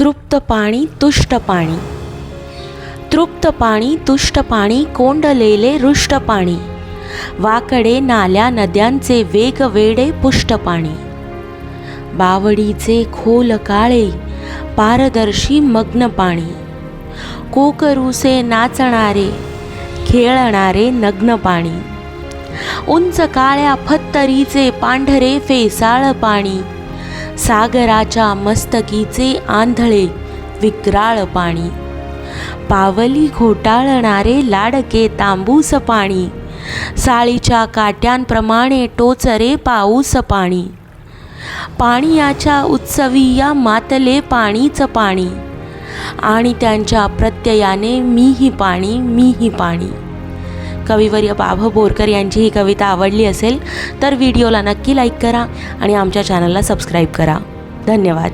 तृप्त पाणी तुष्ट पाणी. तृप्त पाणी तुष्ट पाणी कोंडलेले रुष्ट पाणी. वाकडे नाल्या नद्यांचे वेगवेडे पुष्ट पाणी. बावडीचे खोल काळे पारदर्शी मग्न पाणी. कोकरूसे नाचणारे खेळणारे नग्न पाणी. उंच काळ्या फत्तरीचे पांढरे फेसाळ पाणी. सागराच्या मस्तकीचे आंधळे विक्राळ पाणी. पावली घोटाळणारे लाडके तांबूस पाणी. साळीच्या काट्यांप्रमाणे टोचरे पाऊस पाणी. पाणीयाच्या उत्सवी या मातले पाणीच पाणी. आणि त्यांच्या प्रत्ययाने मीही पाणी मीही पाणी. कविवर्य बाभ बोरकर यांची ही कविता आवडली असेल तर व्हिडिओला नक्की लाईक करा आणि आमच्या चॅनलला सबस्क्राईब करा. धन्यवाद.